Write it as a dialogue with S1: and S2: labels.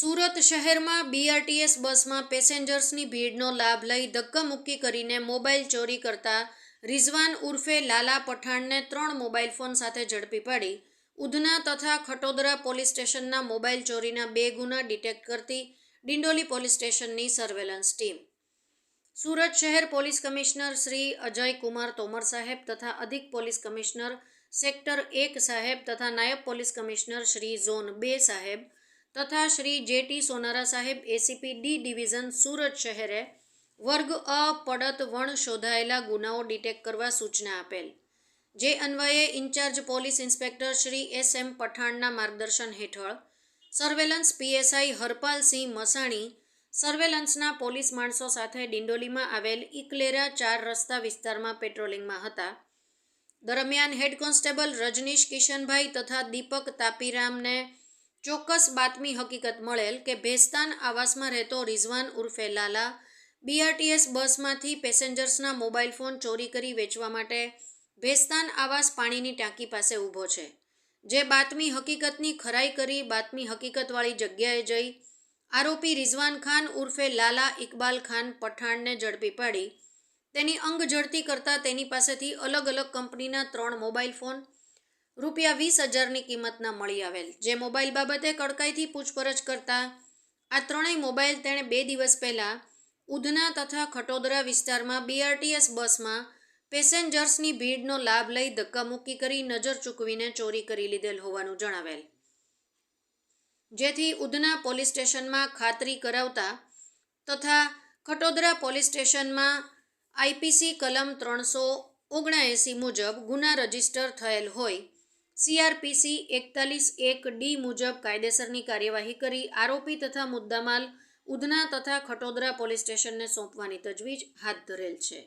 S1: સુરત શહેરમાં બીઆરટીએસ બસમાં પેસેન્જર્સની ભીડનો લાભ લઈ ધક્કામુક્કી કરીને મોબાઈલ ચોરી કરતા રિઝવાન ઉર્ફે લાલા પઠાણને ત્રણ મોબાઈલ ફોન સાથે ઝડપી પાડી. ઉધના તથા ખટોદરા પોલીસ સ્ટેશનના મોબાઈલ ચોરીના બે ગુના ડિટેક્ટ કરતી ડિંડોલી પોલીસ સ્ટેશનની સર્વેલન્સ ટીમ. સુરત શહેર પોલીસ કમિશનર શ્રી અજય કુમાર તોમર સાહેબ તથા અધિક પોલીસ કમિશનર સેક્ટર એક સાહેબ તથા નાયબ પોલીસ કમિશનર શ્રી ઝોન બે સાહેબ તથા Shri J T Sonara Saheb ACP D division Surat શહેરે વર્ગ અ પડત વણ શોધાયેલા ગુનાઓ ડિટેક્ટ કરવા સૂચના આપેલ. જે અન્વયે in-charge police inspector Shri S M પઠાણના માર્ગદર્શન હેઠળ સર્વેલન્સ પીએસઆઈ હરપાલસિંહ મસાણી સર્વેલન્સના પોલીસ માણસો સાથે ડિંડોલીમાં આવેલ ઇકલેરા ચાર રસ્તા વિસ્તારમાં પેટ્રોલિંગમાં હતા. દરમિયાન હેડ કોન્સ્ટેબલ રજનીશ કિશનભાઈ તથા દીપક તાપીરામને ચોક્કસ બાતમી હકીકત મળેલ કે ભેસ્તાન આવાસમાં રહેતો રિઝવાન ઉર્ફે લાલા બીઆરટીએસ બસમાંથી પેસેન્જર્સના મોબાઈલ ફોન ચોરી કરી વેચવા માટે ભેસ્તાન આવાસ પાણીની ટાંકી પાસે ઊભો છે. જે બાતમી હકીકતની ખરાઈ કરી બાતમી હકીકતવાળી જગ્યાએ જઈ આરોપી રિઝવાન ખાન ઉર્ફે લાલા ઇકબાલ ખાન પઠાણને ઝડપી પાડી. તેની અંગ ઝડતી કરતાં તેની પાસેથી અલગ અલગ કંપનીના ત્રણ મોબાઈલ ફોન રૂપિયા વીસ હજારની કિંમતના મળી આવેલ, જે મોબાઈલ બાબતે કડકાઈથી પૂછપરછ કરતા આ ત્રણેય મોબાઈલ તેણે બે દિવસ પહેલાં ઉધના તથા ખટોદરા વિસ્તારમાં બીઆરટીએસ બસમાં પેસેન્જર્સની ભીડનો લાભ લઈ ધક્કામુક્કી કરી નજર ચૂકવીને ચોરી કરી લીધેલ હોવાનું જણાવેલ. જેથી ઉધના પોલીસ સ્ટેશનમાં ખાતરી કરાવતા તથા ખટોદરા પોલીસ સ્ટેશનમાં આઈપીસી કલમ ત્રણસો ઓગણએંસી મુજબ ગુના રજિસ્ટર થયેલ હોય સીઆરપીસી એકતાલીસ એક ડી મુજબ કાયદેસરની કાર્યવાહી કરી આરોપી તથા મુદ્દામાલ ઉધના તથા ખટોદરા પોલીસ સ્ટેશનને સોંપવાની તજવીજ હાથ ધરેલ છે.